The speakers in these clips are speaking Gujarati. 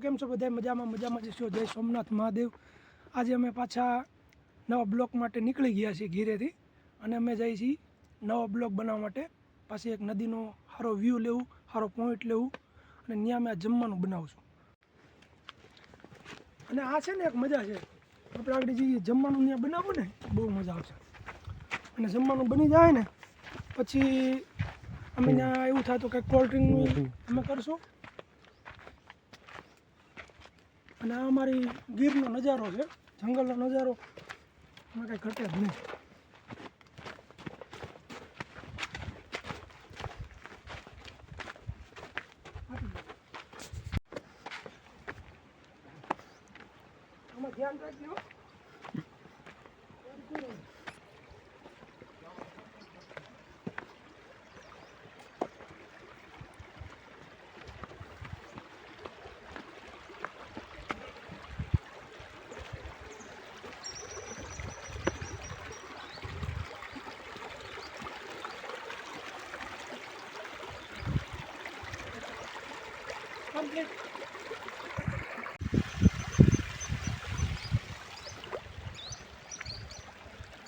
કેમ છો બધા મજામાં મજામાં જશો જય સોમનાથ મહાદેવ. આજે અમે પાછા નવા બ્લોક માટે નીકળી ગયા છીએ ઘીરેથી. અને અમે જઈએ છીએ નવા બ્લોક બનાવવા માટે. પાછી એક નદીનો સારો વ્યૂ લેવું સારો પોઈન્ટ લેવું અને ત્યાં અમે આ જમવાનું બનાવશું. અને આ છે ને એક મજા છે. આપણે આગળ જે જમવાનું ત્યાં બનાવવું ને બહુ મજા આવશે. અને જમવાનું બની જાય ને પછી અમે ત્યાં એવું થાય તો કંઈક કોલ્ડ ડ્રિંકનું અમે કરશું. અને આ અમારી ગીરનો નજારો છે, જંગલનો નજારો. એમાં કંઈ ઘટે જ નહીં. ધ્યાન રાખજો. કમ્પ્લીટ.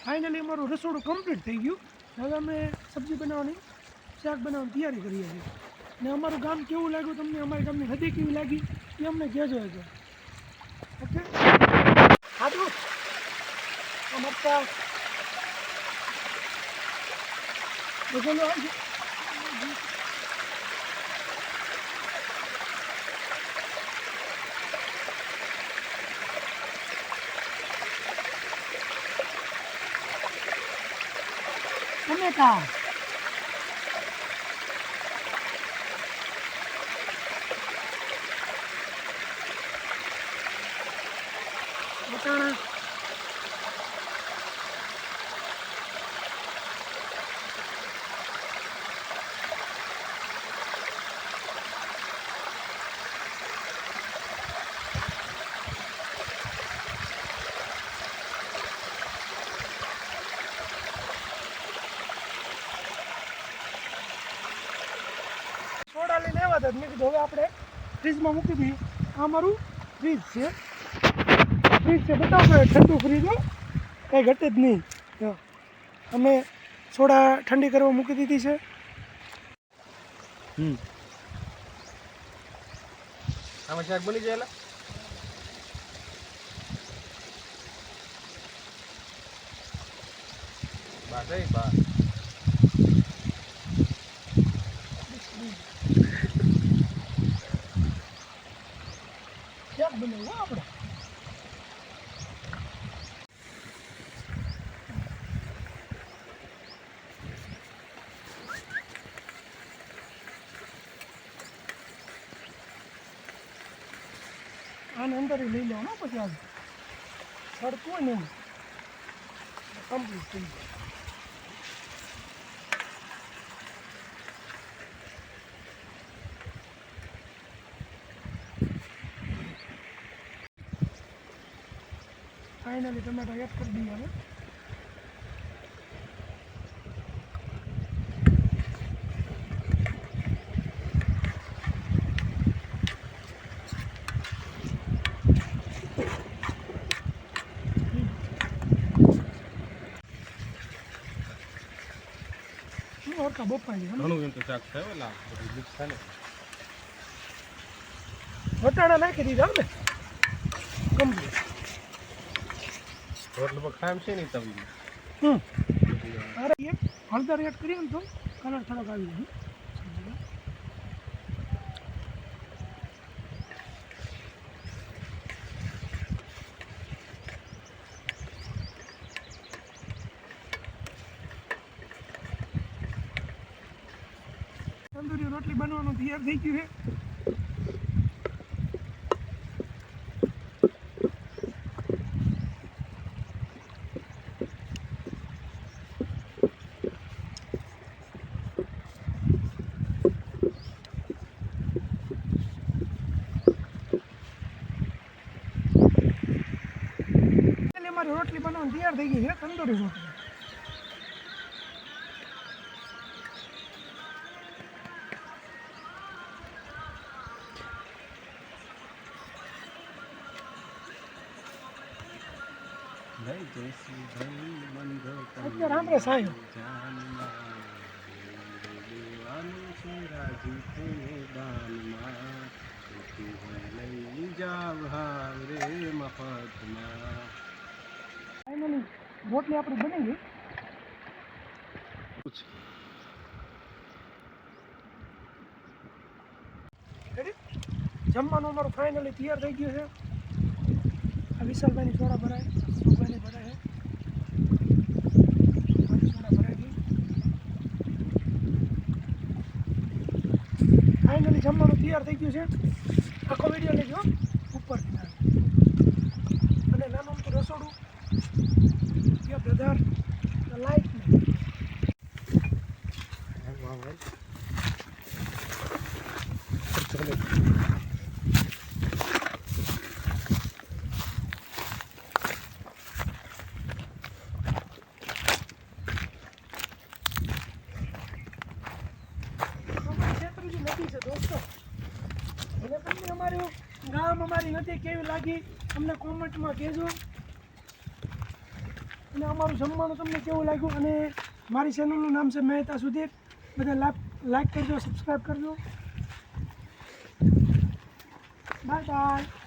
ફાઇનલી અમારું રસોડું કમ્પ્લીટ થઈ ગયું. હવે અમે સબ્જી બનાવવાની, શાક બનાવવાની તૈયારી કરીએ છીએ. ને અમારું ગામ કેવું લાગ્યું તમને? અમારી ગામની નદી કેવી લાગી? એ અમને કહેજો હજો ઓકે? સાચું આમ મરતા બગલો આવી સોડા લઈને આવ્યા હતા મેં કીધું હવે આપણે ફ્રીજમાં મૂકી દઈએ. આ મારું ફ્રીજ છે. ફ્રીજ છે બતાવો ઠંડુ ફ્રીજ હો. કંઈ ઘટે જ નહીં. અમે સોડા ઠંડી કરવા મૂકી દીધી છે. હમ. આમાં શાક બની જાય બા બા શાક બનાવ્યું હો આપણે આને અંદર લઈ લેવાનો પછી આજે સડતું હોય ને એમ. કમ્પ્લીટ થઈ જાય. ફાઇનલી ટમેટા એડ કરી દઈએ હવે. શું ઓળખા બપાઈ ગયા ઘણું એમ તો શાક થાય ઓલા બધું મિક્સ થાય ને. વટાણા નાખી દીધા ને? કમ્પ્લીટ રોટલો પર ખામ છે નહીં તમને હમ. અરે એક હળદર એડ કરીએ ને તો કલર થોડોક આવી જાય તંદૂરી રોટલી બનવાનું તૈયાર થઈ ગયું છે. રોટલી બનાવવાની તૈયાર થઈ ગઈ છે તંદુરી રોટલી. અત્યારે આપણે સાયો. રોટલી આપણી બની ગઈ જમવાનું અમારું ફાઇનલી તૈયાર થઈ ગયું છે. આ વિશાલભાઈની સોડા ભરાય સુભાઈની ભરાય મારી સોડા ભરાઈ ગઈ ફાઇનલી જમવાનું તૈયાર થઈ ગયું છે. આખો વીડિયો લેજો ઉપરથી અને નાનું તો રસોડું. બ્રધર લાઈક ને અમારી છેતરુજી નદી છે દોસ્તો. અને તમને અમારું ગામ અમારી નથી કેવી લાગી? અમને કોમેન્ટમાં કહેજો. અને અમારું જમવાનું તમને કેવું લાગ્યું? અને મારી ચેનલનું નામ છે મહેતા સુધીર. બધા લાઈક લાઈક કરજો સબસ્ક્રાઈબ કરજો. Bye bye